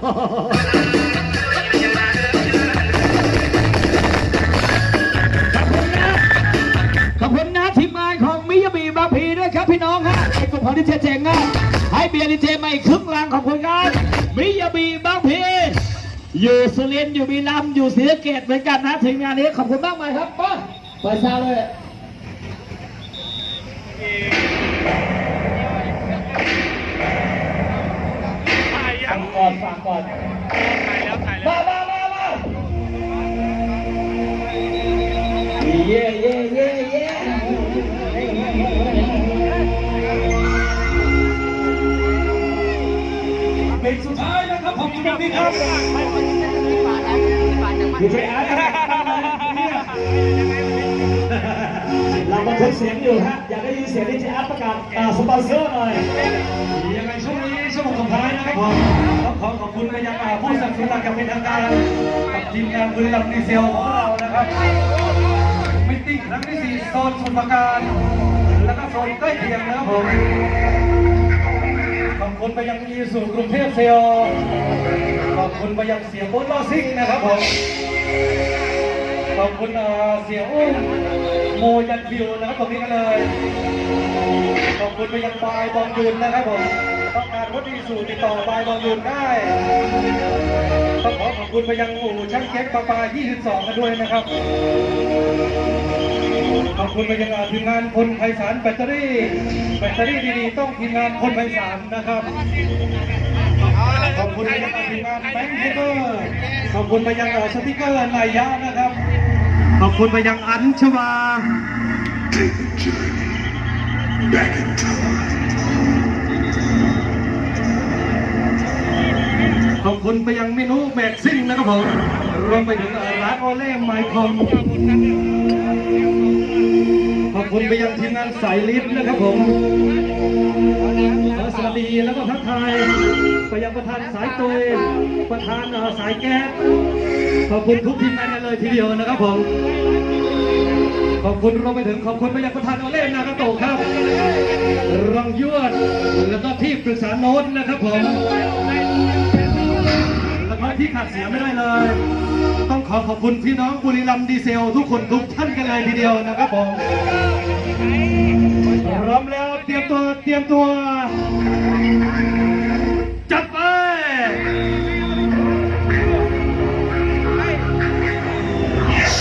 ขอบคุณนะทีมงานของมิยาบีบางพีด้วยครับพี่น้องครับไอ้กลุ่มของดิเจเจ๋งอะให้เบียร์ดิเจมาอีกครึ่งลังขอบคุณครับมิยาบีบางพีอยู่สุรินทร์อยู่บีรัมอยู่ศรีสะเกดเหมือนกันนะทีมงานนี้ขอบคุณมากมายครับป้าไปซาเลย ถ่ายยั ฝาง ก่อนมามามามาเย่เย่เย่เย่เป็นสุดท้ายนะครับขอบคุณพี่ครับดีเจอาร์ตเราบันทึกเสียงอยู่ฮะ อยากได้ยินเสียงดีเจอาร์ตประกาศสปอนเซอร์หน่อยยังไงช่วงนี้ช่วงสุดท้ายนะครับ คุณไปยังผู้สนับสนุนหลักกับเป็นทางการกับทีมงานบุรีรัมย์ดีเซลของเรานะครับมิติ้งครั้งที่สี่โซนสมุทรปราการ แล้วก็โซนใกล้เคียงนะครับผมขอบคุณไปยังอีสุกรุงเทพเซลขอบคุณไปยังเสียโบ๊ทลอซิงนะครับผมขอบคุณเอ่อเสียอุ้มโมยันฟิวนะครับตรงนี้กันเลย ขอบคุณไปยังบายบอลยูนนะครับผม ต้องการรถดีสูติดต่อบายบอลยูนได้ต้องขอขอบคุณไปยังอู่ช่างเก๊กปลาปลา22 กันด้วยนะครับ ขอบคุณไปยังทีมงานพลไพศาลแบตเตอรี่ แบตเตอรี่ดีๆ ต้องทีมงานพลไพศาลนะครับ ขอบคุณไปยังทีมงานแบงค์เทเบอร์ขอบคุณไปยังสติกเกอร์นายยะนะครับ ขอบคุณไปยังอัญชวา Take a journey back in time. คุณไปยังเมนูแบกซิ่งนะครับผมรวมไปถึงร้านโอเล่ไมคอมขอบคุณไปยังทีมงานสายลิฟต์นะครับผมขอสวัสดีแล้วก็ทักทายไปยังประธานสายตุยประธานสายแก๊สขอบคุณทุกทีมงานกันเลยทีเดียวนะครับผมขอบคุณรวมไปถึงขอบคุณไปยังประธานโอเล่นากาโตครับรังยวดแล้วก็ที่ปรึกษาโน้ตนะครับผม ที่ขาดเสียไม่ได้เลย ต้องขอขอบคุณพี่น้องบุรีรัมย์ดีเซล ทุกคนทุกท่านกันเลยทีเดียวนะครับผมพร้อมแล้วเตรียมตัวเตรียมตัว